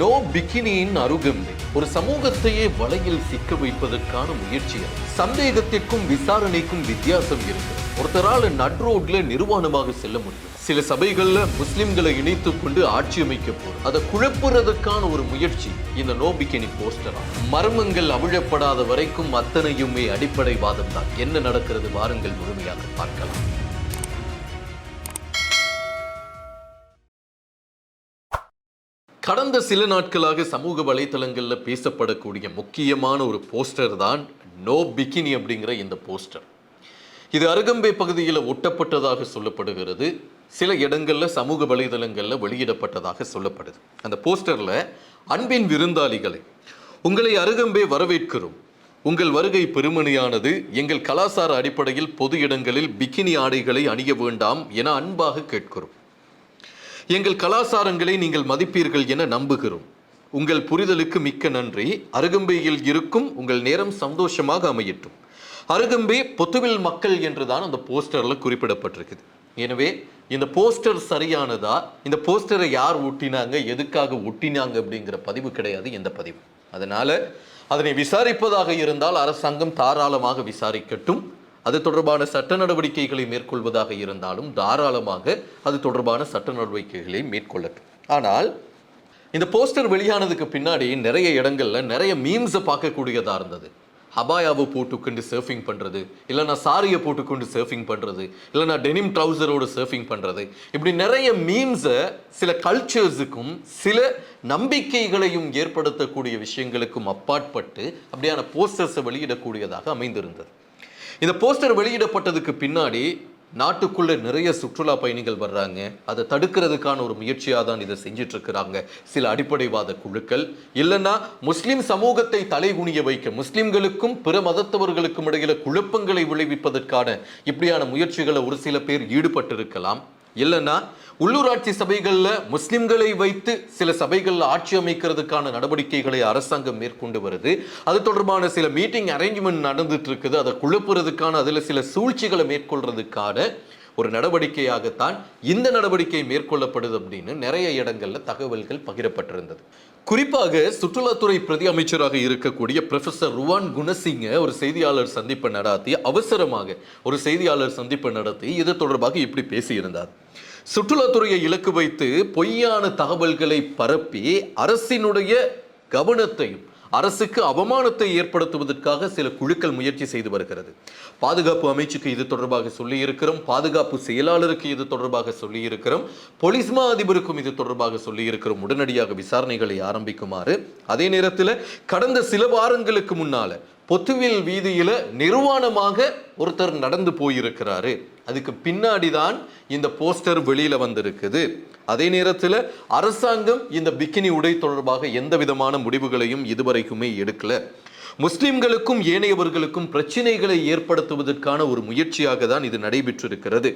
No பிகினியின் Arugambay ஒரு சமூகத்தையே வலையில் சிக்க வைப்பதற்கான முயற்சி சந்தேகத்திற்கும் விசாரணைக்கும் வித்தியாசம் இருக்கு. ஒருத்தரால நட்ரோட்ல நிர்வாணமாக செல்ல முடியும். சில சபைகள்ல முஸ்லிம்களை இணைத்துக் கொண்டு ஆட்சி அமைக்க போறோம். அதை குழப்புறதுக்கான ஒரு முயற்சி இந்த நோ பிகினி போஸ்டரா? மர்மங்கள் அவிழப்படாத வரைக்கும் அத்தனையுமே அடிப்படைவாதம் தான் என்ன நடக்கிறது வாருங்கள் முழுமையாக பார்க்கலாம். கடந்த சில நாட்களாக சமூக வலைதளங்களில் பேசப்படக்கூடிய முக்கியமான ஒரு போஸ்டர் தான் நோ பிகினி அப்படிங்கிற இந்த போஸ்டர். இது அருகம்பை பகுதியில் ஒட்டப்பட்டதாக சொல்லப்படுகிறது. சில இடங்களில் சமூக வலைதளங்களில் வெளியிடப்பட்டதாக சொல்லப்படுது. அந்த போஸ்டரில் அன்பின் விருந்தாளிகளை உங்களை அருகம்பே வரவேற்கிறோம். உங்கள் வருகை பெருமணியானது எங்கள் கலாச்சார அடிப்படையில் பொது இடங்களில் பிகினி ஆடைகளை அணிய வேண்டாம் என அன்பாக கேட்கிறோம். எங்கள் கலாச்சாரங்களை நீங்கள் மதிப்பீர்கள் என நம்புகிறோம். உங்கள் புரிதலுக்கு மிக்க நன்றி. அருகம்பையில் இருக்கும் உங்கள் நேரம் சந்தோஷமாக அமையட்டும். அருகம்பே பொத்துவில் மக்கள் என்றுதான் அந்த போஸ்டரில் குறிப்பிடப்பட்டிருக்குது. எனவே இந்த போஸ்டர் சரியானதா? இந்த போஸ்டரை யார் ஒட்டினாங்க? எதுக்காக ஒட்டினாங்க அப்படிங்கிற பதிவு கிடையாது எந்த பதிவு. அதனால் அதனை விசாரிப்பதாக இருந்தால் அரசாங்கம் தாராளமாக விசாரிக்கட்டும். அது தொடர்பான சட்ட நடவடிக்கைகளை மேற்கொள்வதாக இருந்தாலும் தாராளமாக அது தொடர்பான சட்ட நடவடிக்கைகளை மேற்கொள்ளட்டும். ஆனால் இந்த போஸ்டர் வெளியானதுக்கு பின்னாடி நிறைய இடங்கள்ல நிறைய மீம்ஸை பார்க்கக்கூடியதாக இருந்தது. ஹபாயாவை போட்டுக்கொண்டு சர்ஃபிங் பண்ணுறது இல்லைனா சாரியை போட்டுக்கொண்டு சர்ஃபிங் பண்ணுறது இல்லைனா டெனிம் ட்ரௌசரோட சர்ஃபிங் பண்ணுறது இப்படி நிறைய மீம்ஸை சில கல்ச்சர்ஸுக்கும் சில நம்பிக்கைகளையும் ஏற்படுத்தக்கூடிய விஷயங்களுக்கும் அப்பாற்பட்டு அப்படியான போஸ்டர்ஸை வெளியிடக்கூடியதாக அமைந்திருந்தது. இந்த போஸ்டர் வெளியிடப்பட்டதுக்கு பின்னாடி நாட்டுக்குள்ளே நிறைய சுற்றுலா பயணிகள் வர்றாங்க. அதை தடுக்கிறதுக்கான ஒரு முயற்சியாக தான் இதை செஞ்சிட்டு இருக்கிறாங்க சில அடிப்படைவாத குழுக்கள். இல்லைன்னா முஸ்லீம் சமூகத்தை தலைகுனிய வைக்க முஸ்லீம்களுக்கும் பிற மதத்தவர்களுக்கும் இடையில குழப்பங்களை விளைவிப்பதற்கான இப்படியான முயற்சிகளை ஒரு சில பேர் ஈடுபட்டிருக்கலாம். இல்லைன்னா உள்ளூராட்சி சபைகளில் முஸ்லிம்களை வைத்து சில சபைகளில் ஆட்சி அமைக்கிறதுக்கான நடவடிக்கைகளை அரசாங்கம் மேற்கொண்டு வருது. அது தொடர்பான சில மீட்டிங் அரேஞ்ச்மெண்ட் நடந்துட்டு இருக்குது அதை குழப்புறதுக்கான அதில் சில சூழ்ச்சிகளை மேற்கொள்றதுக்கான ஒரு நடவடிக்கையாகத்தான் இந்த நடவடிக்கை மேற்கொள்ளப்படுது அப்படின்னு நிறைய இடங்கள்ல தகவல்கள் பகிரப்பட்டிருந்தது. குறிப்பாக சுற்றுலாத்துறை பிரதி அமைச்சராக இருக்கக்கூடிய ப்ரொஃபசர் ருவான் குணசிங்க ஒரு செய்தியாளர் சந்திப்பை நடத்தி அவசரமாக ஒரு செய்தியாளர் சந்திப்பை நடத்தி இது தொடர்பாக இப்படி பேசியிருந்தார். சுற்றுலாத்துறையை இலக்கு வைத்து பொய்யான தகவல்களை பரப்பி அரசினுடைய கவனத்தையும் அரசுக்கு அவமானத்தை ஏற்படுத்துவதற்காக சில குழுக்கள் முயற்சி செய்து வருகிறது. பாதுகாப்பு அமைச்சுக்கு இது தொடர்பாக சொல்லி இருக்கிறோம் பாதுகாப்பு செயலாளருக்கு இது தொடர்பாக சொல்லி இருக்கிறோம் போலீஸ் மா அதிபருக்கும் இது தொடர்பாக சொல்லியிருக்கிறோம். உடனடியாக விசாரணைகளை ஆரம்பிக்குமாறு. அதே நேரத்தில் கடந்த சில வாரங்களுக்கு முன்னால பொத்துவில் வீதியில் நிர்வாணமாக ஒருத்தர் நடந்து போயிருக்கிறாரு. அதுக்கு பின்னாடி தான் இந்த போஸ்டர் வெளியில் வந்திருக்குது. அதே நேரத்தில் அரசாங்கம் இந்த பிக்கினி உடை தொடர்பாக எந்த விதமான முடிவுகளையும் இதுவரைக்குமே எடுக்கல. முஸ்லிம்களுக்கும் ஏனையவர்களுக்கும் பிரச்சனைகளை ஏற்படுத்துவதற்கான ஒரு முயற்சியாக தான் இது நடைபெற்றிருக்கிறது.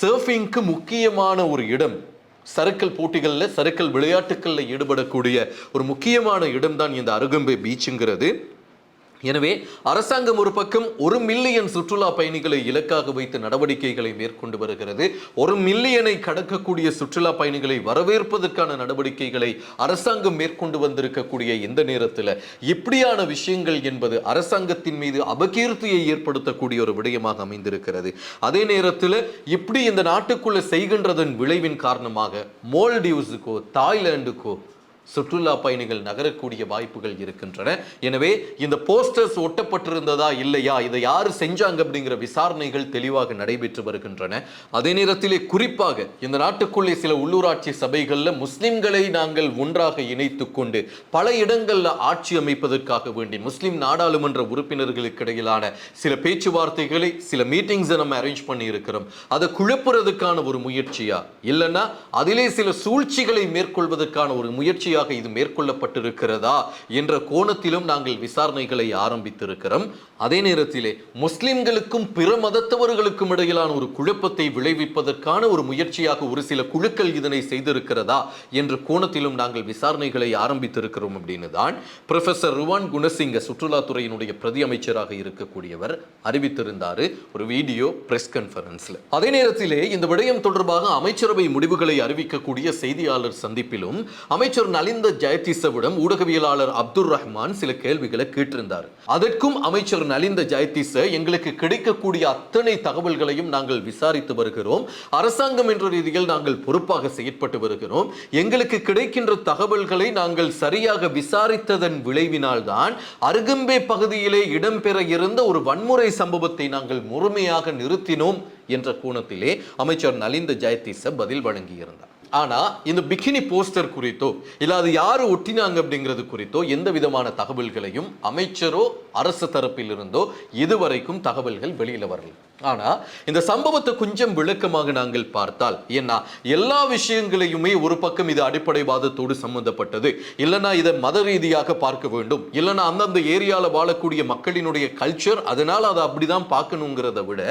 சர்ஃபிங்க்கு முக்கியமான ஒரு இடம் சறுக்கல் போட்டிகளில் சறுக்கல் விளையாட்டுகளில் ஈடுபடக்கூடிய ஒரு முக்கியமான இடம்தான் இந்த அருகம்பை பீச்சுங்கிறது. எனவே அரசாங்கம் ஒரு பக்கம் ஒரு மில்லியன் சுற்றுலா பயணிகளை இலக்காக வைத்து நடவடிக்கைகளை மேற்கொண்டு வருகிறது. ஒரு மில்லியனை கடக்கக்கூடிய சுற்றுலா பயணிகளை வரவேற்பதற்கான நடவடிக்கைகளை அரசாங்கம் மேற்கொண்டு வந்திருக்கக்கூடிய இந்த நேரத்தில் இப்படியான விஷயங்கள் என்பது அரசாங்கத்தின் மீது அபகீர்த்தியை ஏற்படுத்தக்கூடிய ஒரு விடயமாக அமைந்திருக்கிறது. அதே நேரத்தில் இப்படி இந்த நாட்டுக்குள்ள செய்கின்றதன் விளைவின் காரணமாக மோல்டிவ்ஸுக்கோ தாய்லாந்துக்கோ சுற்றுலா பயணிகள் நகரக்கூடிய வாய்ப்புகள் இருக்கின்றன. எனவே இந்த போஸ்டர்ஸ் ஒட்டப்பட்டிருந்ததா இல்லையா? இதை யார் செஞ்சாங்க அப்படிங்கிற விசாரணைகள் தெளிவாக நடைபெற்று வருகின்றன. அதே நேரத்திலே குறிப்பாக இந்த நாட்டுக்குள்ளே சில உள்ளூராட்சி சபைகளில் முஸ்லிம்களை நாங்கள் ஒன்றாக இணைத்து கொண்டு பல இடங்களில் ஆட்சி அமைப்பதற்காக வேண்டி முஸ்லிம் நாடாளுமன்ற உறுப்பினர்களுக்கு இடையிலான சில பேச்சுவார்த்தைகளை சில மீட்டிங்ஸை நம்ம அரேஞ்ச் பண்ணி இருக்கிறோம் அதை குழப்புறதுக்கான ஒரு முயற்சியா? இல்லைன்னா அதிலே சில சூழ்ச்சிகளை மேற்கொள்வதற்கான ஒரு முயற்சி முறையாக இது மேற்கொள்ளப்பட்டிருக்கிறதா என்ற கோணத்திலும் நாங்கள் விசாரணைகளை ஆரம்பித்திருக்கிறோம். அதே நேரத்திலே முஸ்லிம்களுக்கும் பிற மதத்தவர்களுக்கும் இடையிலான ஒரு குழப்பத்தை விளைவிப்பதற்கான ஒரு முயற்சியாக ஒரு சில குழுக்கள் இதனை செய்திருக்கிறதா என்ற கோணத்திலும் நாங்கள் விசாரணைகளை ஆரம்பித்திருக்கிறோம் அப்படின்னு தான் ப்ரொஃபஸர் ருவான் குணசிங்க சுற்றுலாத்துறையினுடைய பிரதி அமைச்சராக இருக்கக்கூடியவர் அறிவித்திருந்தார் ஒரு வீடியோ பிரஸ் கான்ஃபரன்ஸில் அதே நேரத்திலே இந்த விடயம் தொடர்பாக அமைச்சரவை முடிவுகளை அறிவிக்கக்கூடிய செய்தியாளர் சந்திப்பிலும் அமைச்சர் நல் நலிந்த ஜெயதீசவிடம் ஊடகவியலாளர் அப்துல் ரஹ்மான் சில கேள்விகளை கேட்டிருந்தார். அதற்கும் அமைச்சர் நலிந்த ஜெயதீச எங்களுக்கு கிடைக்கக்கூடிய அத்தனை தகவல்களையும் நாங்கள் விசாரித்து வருகிறோம். அரசாங்கம் என்ற ரீதியில் நாங்கள் பொறுப்பாக செயற்பட்டு வருகிறோம். எங்களுக்கு கிடைக்கின்ற தகவல்களை நாங்கள் சரியாக விசாரித்ததன் விளைவினால்தான் அருகம்பே பகுதியிலே இடம்பெற இருந்த ஒரு வன்முறை சம்பவத்தை நாங்கள் முழுமையாக நிறுத்தினோம் என்ற கோணத்திலே அமைச்சர் நலிந்த ஜெயதீச பதில் வழங்கியிருந்தார். ஆனால் இந்த பிகினி போஸ்டர் குறித்தோ இல்லை அது யார் ஒட்டினாங்க அப்படிங்கிறது குறித்தோ எந்த விதமான தகவல்களையும் அமைச்சரோ அரசு தரப்பில் இருந்தோ இதுவரைக்கும் தகவல்கள் வெளியில் வரல. ஆனால் இந்த சம்பவத்தை கொஞ்சம் விளக்கமாக நாங்கள் பார்த்தால் ஏன்னா எல்லா விஷயங்களையுமே ஒரு பக்கம் இது அடிப்படைவாதத்தோடு சம்பந்தப்பட்டது. இல்லைன்னா இதை மத ரீதியாக பார்க்க வேண்டும். இல்லைன்னா அந்தந்த ஏரியாவில் வாழக்கூடிய மக்களினுடைய கல்ச்சர் அதனால் அதை அப்படிதான் பார்க்கணுங்கிறத விட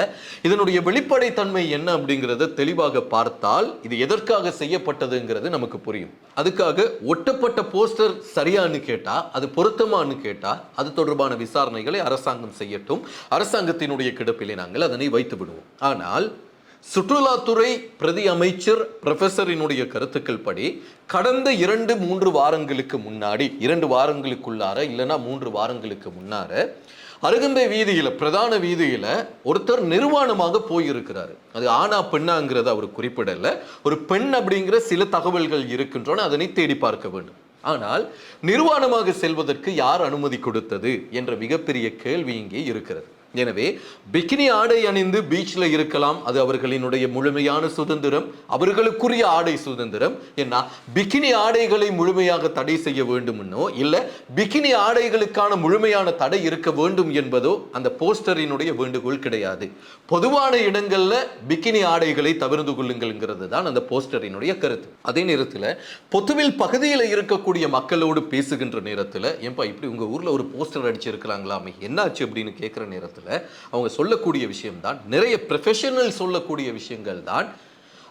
இதனுடைய வெளிப்படைத்தன்மை என்ன அப்படிங்கிறத தெளிவாக பார்த்தால் இது எதற்காக செய்யப்பட்டதுங்கிறது நமக்கு புரியும். அதுக்காக ஒட்டப்பட்ட போஸ்டர் சரியான்னு கேட்டால் அது பொருத்தமான்னு கேட்டால் அது தொடர்பான விசாரணைகளை அரசாங்கம் செய்யட்டும். அரசாங்கத்தினுடைய கிடப்பிலே நாங்கள் அதனை வைத்து விடுவோம். ஆனால் சுற்றுலாத்துறை பிரதி அமைச்சர் ப்ரொஃபஸரினுடைய கருத்துக்கள் படி கடந்த இரண்டு மூன்று வாரங்களுக்கு முன்னாடி இரண்டு வாரங்களுக்குள்ளார இல்லைன்னா மூன்று வாரங்களுக்கு முன்னார அருகம்பை வீதியில பிரதான வீதியில ஒருத்தர் நிர்வாணமாக போயிருக்கிறாரு. அது ஆனா பெண்ணாங்கிறத அவர் குறிப்பிடல. ஒரு பெண் அப்படிங்கிற சில தகவல்கள் இருக்கின்றன அதனை தேடி பார்க்க வேண்டும். ஆனால் நிர்வாணமாக செல்வதற்கு யார் அனுமதி கொடுத்தது என்ற மிகப்பெரிய கேள்வி இங்கே இருக்கிறது. எனவே பிகினி ஆடை அணிந்து பீச்சில் இருக்கலாம். அது அவர்களினுடைய முழுமையான சுதந்திரம் அவர்களுக்குரிய ஆடை சுதந்திரம். ஏன்னா பிகினி ஆடைகளை முழுமையாக தடை செய்ய வேண்டும்னோ இல்லை பிகினி ஆடைகளுக்கான முழுமையான தடை இருக்க வேண்டும் என்பதோ அந்த போஸ்டரினுடைய வேண்டுகோள் கிடையாது. பொதுவான இடங்களில் பிகினி ஆடைகளை தவிர்த்து கொள்ளுங்கள்ங்கிறது தான் அந்த போஸ்டரினுடைய கருத்து. அதே நேரத்தில் பொதுவில் பகுதியில் இருக்கக்கூடிய மக்களோடு பேசுகின்ற நேரத்தில் ஏன்பா இப்படி உங்கள் ஊரில் ஒரு போஸ்டர் அடிச்சிருக்கலாங்களாமே என்னாச்சு? அப்படின்னு கேட்குற நேரத்தில் அவங்க சொல்லக்கூடிய விஷயம்தான் நிறைய ப்ரொஃபஷனல் சொல்லக்கூடிய விஷயங்கள் தான்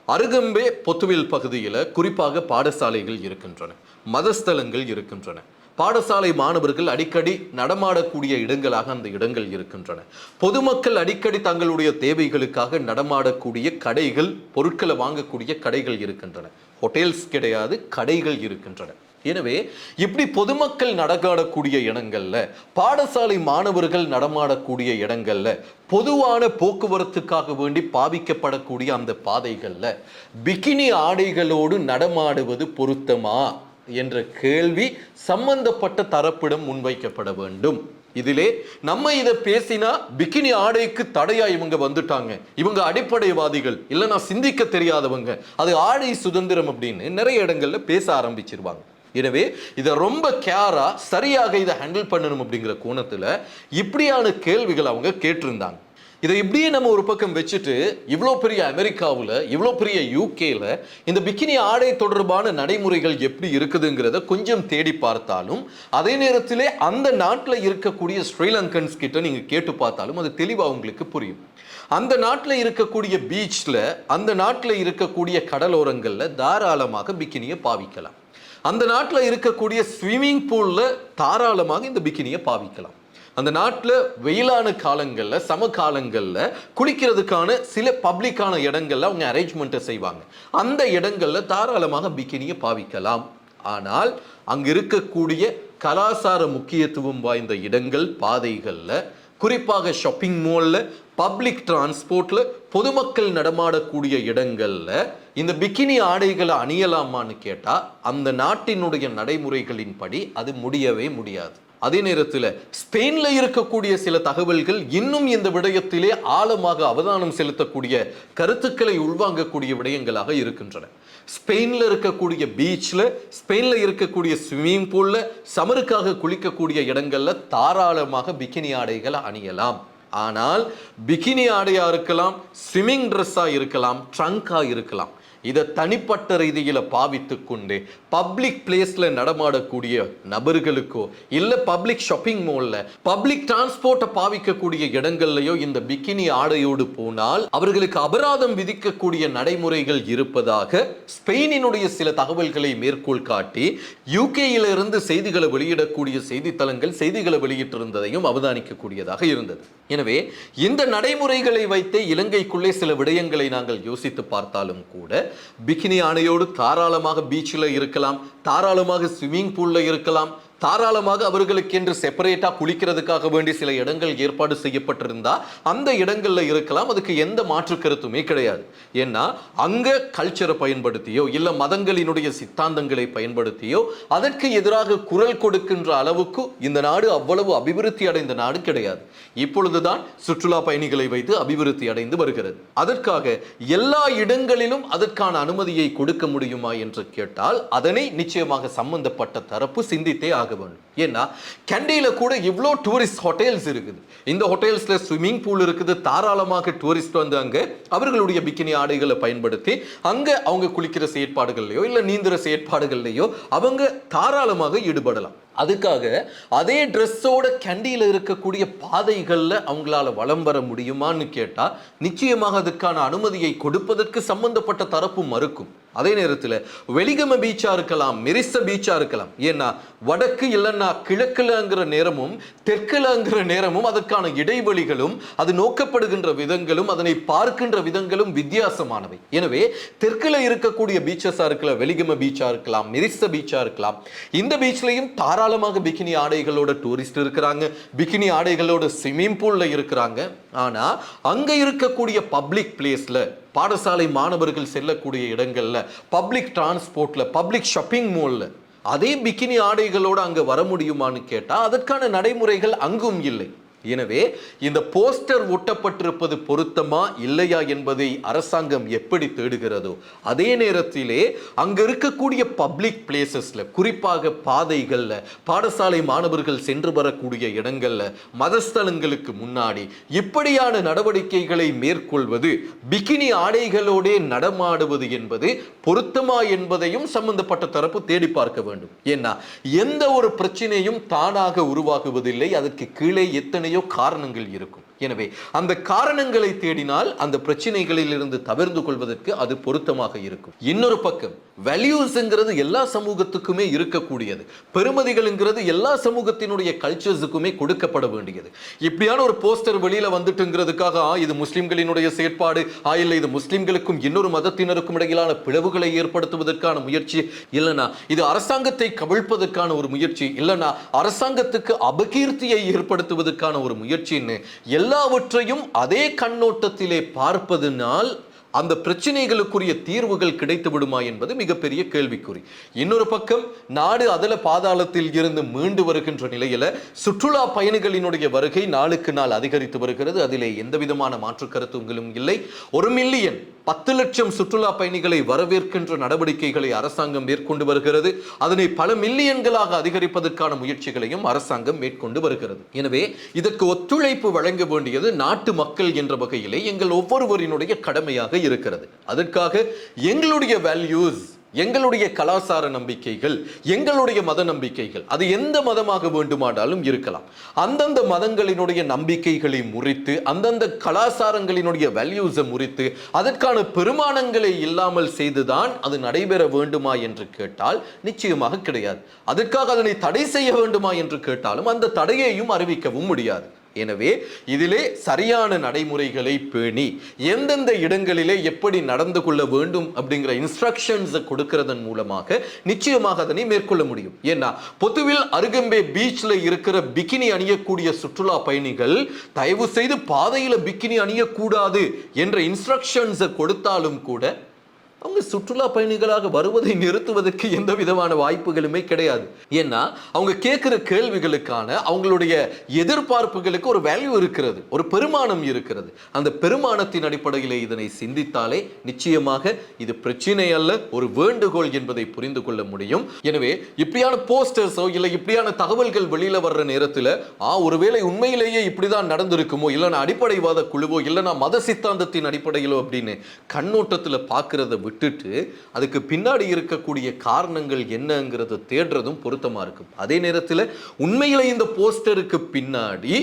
அருகம்பே பொத்துவில் பகுதியில் குறிப்பாக பாடசாலைகள் இருக்கின்றன மதஸ்தலங்கள் இருக்கின்றன. பாடசாலை மாணவர்கள் அடிக்கடி நடமாடக்கூடிய இடங்களாக அந்த இடங்கள் இருக்கின்றன. பொதுமக்கள் அடிக்கடி தங்களுடைய தேவைகளுக்காக நடமாடக்கூடிய கடைகள் பொருட்களை வாங்கக்கூடிய கடைகள் இருக்கின்றன. ஹோட்டல்ஸ் கிடையாது கடைகள் இருக்கின்றன. எனவே இப்படி பொதுமக்கள் நடமாடக்கூடிய இடங்கள்ல பாடசாலை மாணவர்கள் நடமாடக்கூடிய இடங்கள்ல பொதுவான போக்குவரத்துக்காக வேண்டி பாவிக்கப்படக்கூடிய அந்த பாதைகள்ல பிகினி ஆடைகளோடு நடமாடுவது பொருத்தமா என்ற கேள்வி சம்பந்தப்பட்ட தரப்பிடம் முன்வைக்கப்பட வேண்டும். இதிலே நம்ம இதை பேசினா பிகினி ஆடைக்கு தடையா இவங்க வந்துட்டாங்க. இவங்க அடிப்படைவாதிகள். இல்லைன்னா சிந்திக்க தெரியாதவங்க. அது ஆடை சுதந்திரம் அப்படின்னு நிறைய இடங்கள்ல பேச ஆரம்பிச்சிருவாங்க. எனவே இதை ரொம்ப கேராக சரியாக இதை ஹேண்டில் பண்ணணும் அப்படிங்கிற கோணத்தில் இப்படியான கேள்விகள் அவங்க கேட்டிருந்தாங்க. இதை இப்படியே நம்ம ஒரு பக்கம் வச்சுட்டு இவ்வளோ பெரிய அமெரிக்காவில் இவ்வளோ பெரிய யூகேல இந்த பிக்கினி ஆடை தொடர்பான நடைமுறைகள் எப்படி இருக்குதுங்கிறத கொஞ்சம் தேடி பார்த்தாலும் அதே நேரத்திலே அந்த நாட்டில் இருக்கக்கூடிய ஸ்ரீலங்கன்ஸ் கிட்ட நீங்கள் கேட்டு பார்த்தாலும் அது தெளிவாக உங்களுக்கு புரியும். அந்த நாட்டில் இருக்கக்கூடிய பீச்சில் அந்த நாட்டில் இருக்கக்கூடிய கடலோரங்களில் தாராளமாக பிக்கினியை பாவிக்கலாம். அந்த நாட்டில் இருக்கக்கூடிய ஸ்விம்மிங் பூலில் தாராளமாக இந்த பிக்கினியை பாவிக்கலாம். அந்த நாட்டில் வெயிலான காலங்களில் சம காலங்களில் குளிக்கிறதுக்கான சில பப்ளிக்கான இடங்களில் அவங்க அரேஞ்ச்மெண்ட்டை செய்வாங்க. அந்த இடங்களில் தாராளமாக பிக்கினியை பாவிக்கலாம். ஆனால் அங்கே இருக்கக்கூடிய கலாசார முக்கியத்துவம் வாய்ந்த இடங்கள் பாதைகளில் குறிப்பாக ஷாப்பிங் மாலில் பப்ளிக் டிரான்ஸ்போர்ட்டில் பொதுமக்கள் நடமாடக்கூடிய இடங்களில் இந்த பிக்கினி ஆடைகளை அணியலாமான்னு கேட்டால் அந்த நாட்டினுடைய நடைமுறைகளின்படி அது முடியவே முடியாது. அதே நேரத்தில் ஸ்பெயினில் இருக்கக்கூடிய சில தகவல்கள் இன்னும் இந்த விடயத்திலே ஆழமாக அவதானம் செலுத்தக்கூடிய கருத்துக்களை உள்வாங்கக்கூடிய விடயங்களாக இருக்கின்றன. ஸ்பெயினில் இருக்கக்கூடிய பீச்சில் ஸ்பெயினில் இருக்கக்கூடிய ஸ்விம்மிங் பூலில் சமருக்காக குளிக்கக்கூடிய இடங்களில் தாராளமாக பிக்கினி ஆடைகளை அணியலாம். ஆனால் பிகினி ஆடையாக இருக்கலாம் ஸ்விம்மிங் ட்ரெஸ்ஸாக இருக்கலாம் ட்ரங்காக இருக்கலாம். இதை தனிப்பட்ட ரீதியில் பாவித்து கொண்டு பப்ளிக் பிளேஸில் நடமாடக்கூடிய நபர்களுக்கோ இல்லை பப்ளிக் ஷாப்பிங் மால்ல பப்ளிக் டிரான்ஸ்போர்ட்டை பாவிக்கக்கூடிய இடங்கள்லையோ இந்த பிக்கினி ஆடையோடு போனால் அவர்களுக்கு அபராதம் விதிக்கக்கூடிய நடைமுறைகள் இருப்பதாக ஸ்பெயினினுடைய சில தகவல்களை மேற்கோள் காட்டி யூகேயிலிருந்து செய்திகளை வெளியிடக்கூடிய செய்தித்தளங்கள் செய்திகளை வெளியிட்டிருந்ததையும் அவதானிக்கக்கூடியதாக இருந்தது. எனவே இந்த நடைமுறைகளை வைத்தே இலங்கைக்குள்ளே சில விடயங்களை நாங்கள் யோசித்து பார்த்தாலும் கூட பிகினி ஆணையோடு தாராளமாக பீச்சில் இருக்கலாம் தாராளமாக ஸ்விம்மிங் பூலில் இருக்கலாம் தாராளமாக அவர்களுக்கென்று செப்பரேட்டாக குளிக்கிறதுக்காக வேண்டி சில இடங்கள் ஏற்பாடு செய்யப்பட்டிருந்தா அந்த இடங்களில் இருக்கலாம். அதுக்கு எந்த மாற்று கருத்துமே கிடையாது. ஏன்னா அங்கே கல்ச்சரை பயன்படுத்தியோ இல்லை மதங்களினுடைய சித்தாந்தங்களை பயன்படுத்தியோ அதற்கு எதிராக குரல் கொடுக்கின்ற அளவுக்கு இந்த நாடு அவ்வளவு அபிவிருத்தி அடைந்த நாடு கிடையாது. இப்பொழுதுதான் சுற்றுலா பயணிகளை வைத்து அபிவிருத்தி அடைந்து வருகிறது. அதற்காக எல்லா இடங்களிலும் அதற்கான அனுமதியை கொடுக்க முடியுமா என்று கேட்டால் அதனை நிச்சயமாக சம்பந்தப்பட்ட தரப்பு சிந்தித்தே ஆக வேண்டும். ஏன்னா கண்டியில கூட இவ்வளோ டூரிஸ்ட் ஹோட்டல்ஸ் இருக்குது. இந்த ஹோட்டல்ஸ்ல ஸ்விம்மிங் பூல் இருக்குது. தாராளமாக டூரிஸ்ட் வந்து அங்க அவர்களுடைய பிக்கினி ஆடைகளை பயன்படுத்தி அங்க அவங்க குளிக்கிற செயற்பாடுகள்லையோ இல்ல நீந்துற செயற்பாடுகள்லையோ அவங்க தாராளமாக ஈடுபடலாம். அதுக்காக அதே ட்ரெஸ்ஸோட கண்டியில் இருக்கக்கூடிய பாதைகளில் அவங்களால வலம் வர முடியுமான்னு கேட்டால் நிச்சயமாக அதுக்கான அனுமதியை கொடுப்பதற்கு சம்பந்தப்பட்ட தரப்பு மறுக்கும். அதே நேரத்தில் வெளிகம பீச்சா இருக்கலாம் மெரிச பீச்சா இருக்கலாம். ஏன்னா வடக்கு இல்லைன்னா கிழக்குலங்கிற நேரமும் தெற்குலங்கிற நேரமும் அதற்கான இடைவெளிகளும் அது நோக்கப்படுகின்ற விதங்களும் அதனை பார்க்கின்ற விதங்களும் வித்தியாசமானவை. எனவே தெற்குல இருக்கக்கூடிய பீச்சஸாக இருக்கலாம் வெளிகம பீச்சா இருக்கலாம் மெரிச பீச்சா இருக்கலாம் இந்த பீச்லயும் தாராளமாக பிகினி ஆடைகளோட டூரிஸ்ட் இருக்கிறாங்க. பிகினி ஆடைகளோட ஸ்விம்மிங் பூலில் இருக்கிறாங்க. ஆனால் அங்கே இருக்கக்கூடிய பப்ளிக் பிளேஸில் பாடசாலை மாணவர்கள் செல்லக்கூடிய இடங்களில் பப்ளிக் டிரான்ஸ்போர்ட்டில் பப்ளிக் ஷாப்பிங் மாலில் அதே பிகினி ஆடைகளோட அங்கே வர முடியுமான்னு கேட்டால் அதற்கான நடைமுறைகள் அங்கும் இல்லை. எனவே இந்த போஸ்டர் ஒட்டப்பட்டிருப்பது பொருத்தமா இல்லையா என்பதை அரசாங்கம் எப்படி தேடுகிறதோ அதே நேரத்திலே அங்க இருக்கக்கூடிய பப்ளிக் பிளேசஸ்ல குறிப்பாக பாதைகள்ல பாடசாலை மாணவர்கள் சென்று வரக்கூடிய இடங்கள்ல மதஸ்தலங்களுக்கு முன்னாடி இப்படியான நடவடிக்கைகளை மேற்கொள்வது பிகினி ஆடைகளோடே நடமாடுவது என்பது பொருத்தமா என்பதையும் சம்பந்தப்பட்ட தரப்பு தேடி பார்க்க வேண்டும். ஏன்னா எந்த ஒரு பிரச்சனையும் தானாக உருவாகுவதில்லை அதற்கு கீழே எத்தனை எத்தனையோ காரணங்கள் இருக்கும். எனவே அந்த காரணங்களை தேடினால் அந்த பிரச்சனைகளில் இருந்து தவிர்ந்து கொள்வதற்கு அது பொருத்தமாக இருக்கும். இன்னொரு பக்கம் வேல்யூஸ்ங்கிறது எல்லா சமூகத்துக்குமே இருக்கக்கூடியது. பெருமதிகள்ங்கிறது எல்லா சமூகத்தினுடைய கல்ச்சர்ஸுக்குமே கொடுக்கப்பட வேண்டியது. இப்படியான ஒரு போஸ்டர் வெளியில வந்துட்டுங்கிறதுக்காக ஆ, இது முஸ்லிம்களினுடைய செயற்பாடு ஆ இல்லை இது முஸ்லிம்களுக்கும் இன்னொரு மதத்தினருக்கும் இடையிலான பிளவுகளை ஏற்படுத்துவதற்கான முயற்சி இல்லைனா இது அரசாங்கத்தை கவிழ்ப்பதற்கான ஒரு முயற்சி இல்லைனா அரசாங்கத்துக்கு அபகீர்த்தியை ஏற்படுத்துவதற்கான ஒரு முயற்சின்னு எல்லாவற்றையும் அதே கண்ணோட்டத்திலே பார்ப்பதனால் அந்த பிரச்சனைகளுக்குரிய தீர்வுகள் கிடைத்து விடுமா என்பது மிகப்பெரிய கேள்விக்குறி. இன்னொரு பக்கம் நாடு அதல பாதாளத்தில் இருந்து மீண்டு வருகின்ற நிலையில சுற்றுலா பயணிகளினுடைய வருகை நாளுக்கு நாள் அதிகரித்து வருகிறது. அதிலே எந்த விதமான மாற்று கருத்துங்களும் இல்லை. ஒரு மில்லியன் பத்து லட்சம் சுற்றுலா பயணிகளை வரவேற்கின்ற நடவடிக்கைகளை அரசாங்கம் மேற்கொண்டு வருகிறது. அதனை பல மில்லியன்களாக அதிகரிப்பதற்கான முயற்சிகளையும் அரசாங்கம் மேற்கொண்டு வருகிறது. எனவே இதற்கு ஒத்துழைப்பு வழங்க வேண்டியது நாட்டு மக்கள் என்ற வகையிலே எங்கள் ஒவ்வொருவரினுடைய கடமையாக இருக்கிறது. அதற்காக எங்களுடைய வேல்யூஸ் எங்களுடைய கலாச்சார நம்பிக்கைகள் எங்களுடைய மத நம்பிக்கைகள் அது எந்த மதமாக வேண்டுமானாலும் இருக்கலாம். அந்தந்த மதங்களினுடைய நம்பிக்கைகளை முறித்து அந்தந்த கலாச்சாரங்களினுடைய வேல்யூஸை முறித்து அதற்கான பெருமானங்களை இல்லாமல் செய்துதான் அது நடைபெற வேண்டுமா என்று கேட்டால் நிச்சயமாக கிடையாது. அதற்காக அதனை தடை செய்ய வேண்டுமா என்று கேட்டாலும் அந்த தடையையும் அறிவிக்கவும் முடியாது. எனவே இதிலே சரியான நடைமுறைகளை பேணி எந்தெந்த இடங்களிலே எப்படி நடந்து கொள்ள வேண்டும் அப்படிங்கிற இன்ஸ்ட்ரக்ஷன்ஸை கொடுக்கறதன் மூலமாக நிச்சயமாக அதனை மேற்கொள்ள முடியும். ஏன்னா பொதுவில் அருகம்பே பீச்சில் இருக்கிற பிக்கினி அணியக்கூடிய சுற்றுலா பயணிகள் தயவு செய்து பாதையில் பிக்கினி அணியக்கூடாது என்ற இன்ஸ்ட்ரக்ஷன்ஸை கொடுத்தாலும் கூட அவங்க சுற்றுலா பயணிகளாக வருவதை நிறுத்துவதற்கு எந்த விதமான வாய்ப்புகளுமே கிடையாது. ஏன்னா அவங்க கேட்குற கேள்விகளுக்கான அவங்களுடைய எதிர்பார்ப்புகளுக்கு ஒரு வேல்யூ இருக்கிறது ஒரு பெருமானம் இருக்கிறது. அந்த பெருமானத்தின் அடிப்படையில் இதனை சிந்தித்தாலே நிச்சயமாக இது பிரச்சனை அல்ல ஒரு வேண்டுகோள் என்பதை புரிந்து கொள்ள முடியும். எனவே இப்படியான போஸ்டர்ஸோ இல்லை இப்படியான தகவல்கள் வெளியில் வர்ற நேரத்தில் ஆ ஒருவேளை உண்மையிலேயே இப்படிதான் நடந்திருக்குமோ இல்லைன்னா அடிப்படைவாத குழுவோ இல்லைனா மத சித்தாந்தத்தின் அடிப்படையிலோ அப்படின்னு கண்ணோட்டத்தில் பார்க்கறத விட்டுட்டு அதுக்கு பின்னாடி இருக்கக்கூடிய காரணங்கள் என்னங்கிறத தேடுறதும் பொருத்தமா இருக்கும். அதே நேரத்தில் உண்மையில் இந்த போஸ்டருக்கு பின்னாடி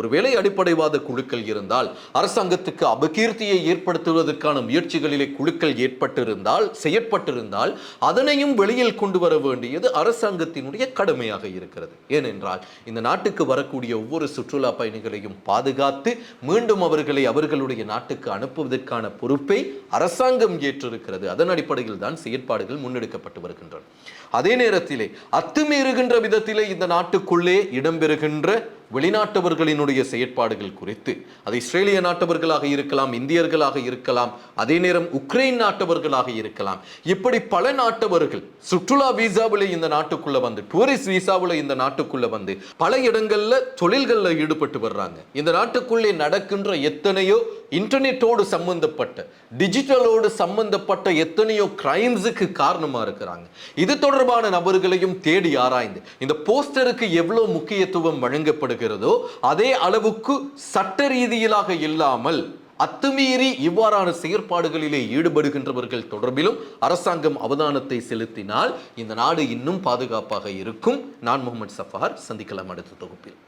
ஒருவேளை அடிப்படைவாத குழுக்கள் இருந்தால் அரசாங்கத்துக்கு அபகீர்த்தியை ஏற்படுத்துவதற்கான முயற்சிகளிலே குழுக்கள் ஏற்பட்டிருந்தால் செயற்பட்டிருந்தால் அதனையும் வெளியில் கொண்டு வர வேண்டியது அரசாங்கத்தினுடைய கடமையாக இருக்கிறது. ஏனென்றால் இந்த நாட்டுக்கு வரக்கூடிய ஒவ்வொரு சுற்றுலா பயணிகளையும் பாதுகாத்து மீண்டும் அவர்களை அவர்களுடைய நாட்டுக்கு அனுப்புவதற்கான பொறுப்பை அரசாங்கம் ஏற்றிருக்கிறது. அதன் அடிப்படையில் தான் செயற்பாடுகள் முன்னெடுக்கப்பட்டு வருகின்றன. அதே நேரத்திலே அத்துமீறுகின்ற விதத்திலே இந்த நாட்டுக்குள்ளே இடம்பெறுகின்ற வெளிநாட்டவர்களினுடைய செயற்பாடுகள் குறித்து அது இஸ்ரேலிய நாட்டவர்களாக இருக்கலாம் இந்தியர்களாக இருக்கலாம் அதே நேரம் உக்ரைன் நாட்டவர்களாக இருக்கலாம். இப்படி பல நாட்டவர்கள் சுற்றுலா வீசாவில் இந்த நாட்டுக்குள்ள வந்து டூரிஸ்ட் வீசாவில் இந்த நாட்டுக்குள்ள வந்து பல இடங்கள்ல தொழில்கள்ல ஈடுபட்டு வர்றாங்க. இந்த நாட்டுக்குள்ளே நடக்கின்ற எத்தனையோ இன்டர்நெட்டோடு சம்பந்தப்பட்ட டிஜிட்டலோடு சம்பந்தப்பட்ட எத்தனையோ கிரைம்ஸுக்கு காரணமா இருக்கிறாங்க. இது தொடர்பான நபர்களையும் தேடி ஆராய்ந்து இந்த போஸ்டருக்கு எவ்வளவு முக்கியத்துவம் வழங்கப்படும் வழங்கப்படுகிறதோ அதே அளவுக்கு சட்ட ரீதியிலாக இல்லாமல் அத்துமீறி இவ்வாறான செயற்பாடுகளிலே ஈடுபடுகின்றவர்கள் தொடர்பிலும் அரசாங்கம் அவதானத்தை செலுத்தினால் இந்த நாடு இன்னும் பாதுகாப்பாக இருக்கும். நான் முகமது சஃபார் சந்திக்கலாம் அடுத்த தொகுப்பில்.